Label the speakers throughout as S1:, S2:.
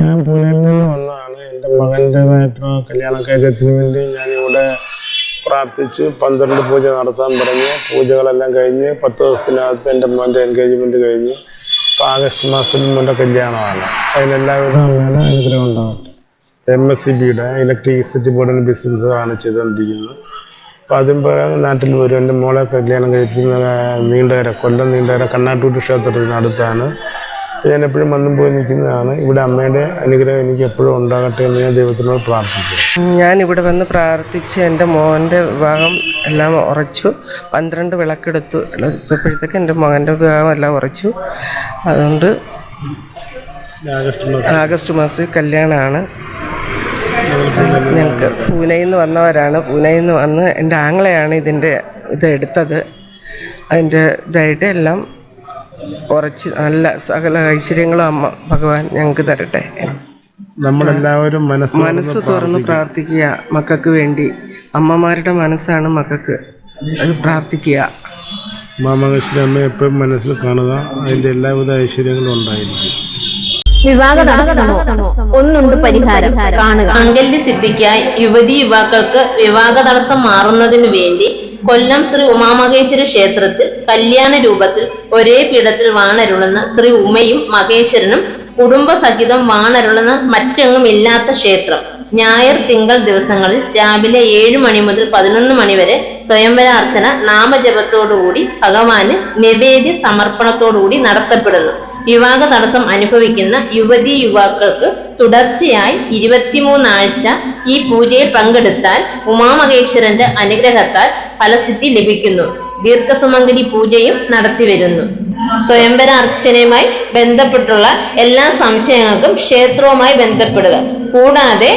S1: ഞാൻ പൂനെയിൽ നിന്ന് വന്നതാണ്. എന്റെ മകന്റെതായിട്ടുള്ള കല്യാണ കാര്യത്തിന് വേണ്ടി ഞാൻ ഇവിടെ പ്രാർത്ഥിച്ച് പന്ത്രണ്ട് പൂജ നടത്താൻ പറഞ്ഞ് പൂജകളെല്ലാം കഴിഞ്ഞ് പത്ത് ദിവസത്തിനകത്ത് എന്റെ മോന്റെ എൻഗേജ്മെന്റ് കഴിഞ്ഞ് ഇപ്പോൾ ആഗസ്റ്റ് മാസത്തിൽ മോന്റെ കല്യാണമാണ്. അതിനെല്ലാവിധ മേലെ അനുഗ്രഹം ഉണ്ടാകട്ടെ എം എസ് സി ബിയുടെ ഇലക്ട്രിസിറ്റി ബോർഡിന്റെ ബിസിനസ്സാണ് ചെയ്തുകൊണ്ടിരിക്കുന്നത്. അപ്പം അതും നാട്ടിൽ വരും എന്റെ മോളെ കല്യാണം കഴിക്കുന്ന നീണ്ടകര കൊല്ലം നീണ്ടകര കണ്ണാട്ടൂട്ട് ക്ഷേത്രത്തിന് അടുത്താണ്. അപ്പോൾ ഞാൻ എപ്പോഴും വന്നും പോയി നിൽക്കുന്നതാണ്. ഇവിടെ അമ്മയുടെ അനുഗ്രഹം എനിക്ക് എപ്പോഴും ഉണ്ടാകട്ടെ എന്ന് ഞാൻ ദൈവത്തിനോട് പ്രാർത്ഥിക്കുന്നു.
S2: ഞാൻ ഇവിടെ വന്ന് പ്രാർത്ഥിച്ച് എന്റെ മോന്റെ വിവാഹം എല്ലാം ഉറച്ചു. പന്ത്രണ്ട് വിളക്കെടുത്തു. എടുത്തപ്പോഴത്തേക്ക് എന്റെ മകന്റെ വിവാഹം എല്ലാം ഉറച്ചു. അതുകൊണ്ട്
S1: ആഗസ്റ്റ്
S2: മാസത്തിൽ കല്യാണമാണ്. ഞങ്ങൾക്ക് പൂനെയിൽ നിന്ന് വന്നവരാണ്. പൂനെയിൽ നിന്ന് വന്ന് എന്റെ ആങ്ങളെയാണ് ഇതിന്റെ ഇത് എടുത്തത്. അതിന്റെ ഇതായിട്ട് എല്ലാം ഉറച്ച് നല്ല സകല ഐശ്വര്യങ്ങളും അമ്മ ഭഗവാൻ ഞങ്ങൾക്ക് തരട്ടെ.
S1: നമ്മളെല്ലാവരും മനസ്സ്
S2: മനസ്സ് തുറന്ന് പ്രാർത്ഥിക്കുക. മക്കൾക്ക് വേണ്ടി അമ്മമാരുടെ മനസ്സാണ് മക്കൾക്ക് അത് പ്രാർത്ഥിക്കുക.
S1: മാമകശ്വരി അമ്മ എപ്പോഴും മനസ്സിൽ കാണുക. അതിന്റെ എല്ലാവിധ ഐശ്വര്യങ്ങളും ഉണ്ടായിരിക്കും.
S3: വിവാഹ തടസ്സമോ ഒന്നുണ്ട് പരിഹാരം. കാണുക.
S4: മംഗല്യ സിദ്ധിക്കായി യുവതി യുവാക്കൾക്ക് വിവാഹ തടസ്സം മാറുന്നതിന് വേണ്ടി കൊല്ലം ശ്രീ ഉമാമഹേശ്വര ക്ഷേത്രത്തിൽ കല്യാണ രൂപത്തിൽ ഒരേ പീഠത്തിൽ വാണരുളുന്ന ശ്രീ ഉമയും മഹേശ്വരനും കുടുംബസഹിതം വാണരുളുന്ന മറ്റെങ്ങും ഇല്ലാത്ത ക്ഷേത്രം. ഞായർ തിങ്കൾ ദിവസങ്ങളിൽ രാവിലെ ഏഴ് മണി മുതൽ പതിനൊന്ന് മണി വരെ സ്വയംവരാർച്ചന നാമജപത്തോടുകൂടി ഭഗവാന് നിവേദ്യ സമർപ്പണത്തോടുകൂടി നടത്തപ്പെടുന്നു. വിവാഹ തടസ്സം അനുഭവിക്കുന്ന യുവതി യുവാക്കൾക്ക് തുടർച്ചയായി ഇരുപത്തിമൂന്നാഴ്ച ഈ പൂജയിൽ പങ്കെടുത്താൽ ഉമാമഹേശ്വരന്റെ അനുഗ്രഹത്താൽ ഫലസിദ്ധി ലഭിക്കുന്നു. ദീർഘസുമംഗലി പൂജയും നടത്തിവരുന്നു സ്വയംവര അർച്ചനയുമായി ബന്ധപ്പെട്ടുള്ള എല്ലാ സംശയങ്ങൾക്കും ക്ഷേത്രവുമായി ബന്ധപ്പെടുക. കൂടാതെ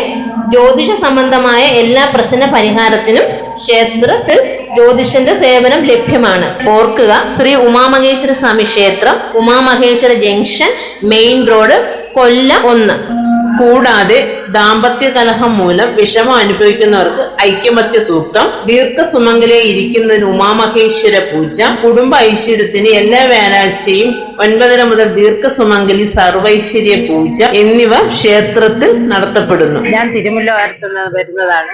S4: ജ്യോതിഷ സംബന്ധമായ എല്ലാ പ്രശ്ന പരിഹാരത്തിനും ക്ഷേത്രത്തിൽ ജ്യോതിഷന്റെ സേവനം ലഭ്യമാണ്. ഓർക്കുക ശ്രീ ഉമാമഹേശ്വര സ്വാമി ക്ഷേത്രം Umamaheshwara junction main road Kollam ഒന്ന്. കൂടാതെ ദാമ്പത്യ കലഹം മൂലം വിഷമം അനുഭവിക്കുന്നവർക്ക് ഐക്യമത്യ സൂക്തം ദീർഘസുമംഗലെ ഇരിക്കുന്നതിന് ഉമാമഹേശ്വര പൂജ കുടുംബ ഐശ്വര്യത്തിന് എല്ലാ വ്യാഴാഴ്ചയും ഒൻപതര മുതൽ ദീർഘസുമംഗലി സർവൈശ്വര്യ പൂജ എന്നിവ ക്ഷേത്രത്തിൽ നടത്തപ്പെടുന്നു.
S5: ഞാൻ തിരുമുല്ല വരുന്നതാണ്.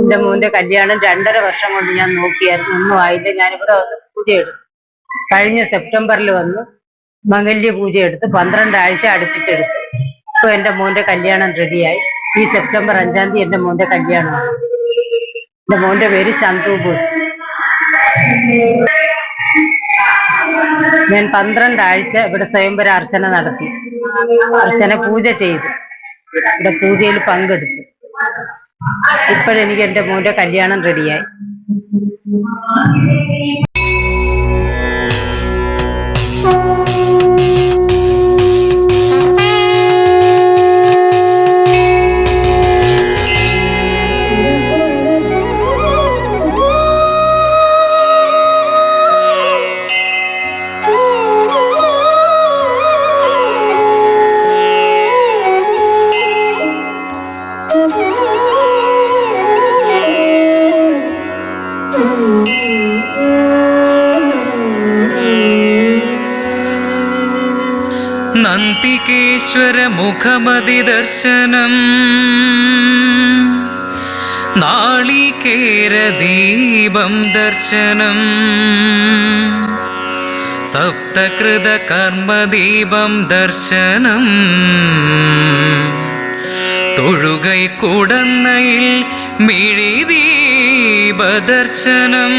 S5: എന്റെ മോന്റെ കല്യാണം രണ്ടര വർഷം കൊണ്ട് ഞാൻ നോക്കിയായിരുന്നു. ഒന്നും ആയില്ല. ഞാനിവിടെ വന്ന് പൂജ എടുത്തു. കഴിഞ്ഞ സെപ്റ്റംബറിൽ വന്ന്. മംഗല്യ പൂജ എടുത്ത് പന്ത്രണ്ട് ആഴ്ച അടുപ്പിച്ചെടുത്തു. ഇപ്പൊ എന്റെ മോന്റെ കല്യാണം റെഡിയായി ഈ സെപ്റ്റംബർ അഞ്ചാം തീയതി എന്റെ മോന്റെ കല്യാണമാണ്. എന്റെ മോന്റെ പേര് ചന്തുപൂർ ഞാൻ പന്ത്രണ്ട് ആഴ്ച ഇവിടെ സ്വയംവര അർച്ചന നടത്തി. അർച്ചന പൂജ ചെയ്തു. ഇവിടെ പൂജയിൽ പങ്കെടുത്തു. ഇപ്പോഴെനിക്ക് എന്റെ മോന്റെ കല്യാണം റെഡിയായി
S6: നന്തികേശ്വരമുഖമതിദർശനം നാളികേരദീപം ദർശനം. സപ്തകൃതകർമ്മദീപം ദർശനം. തൊഴുകൈ കുടന്നയിൽ ദർശനം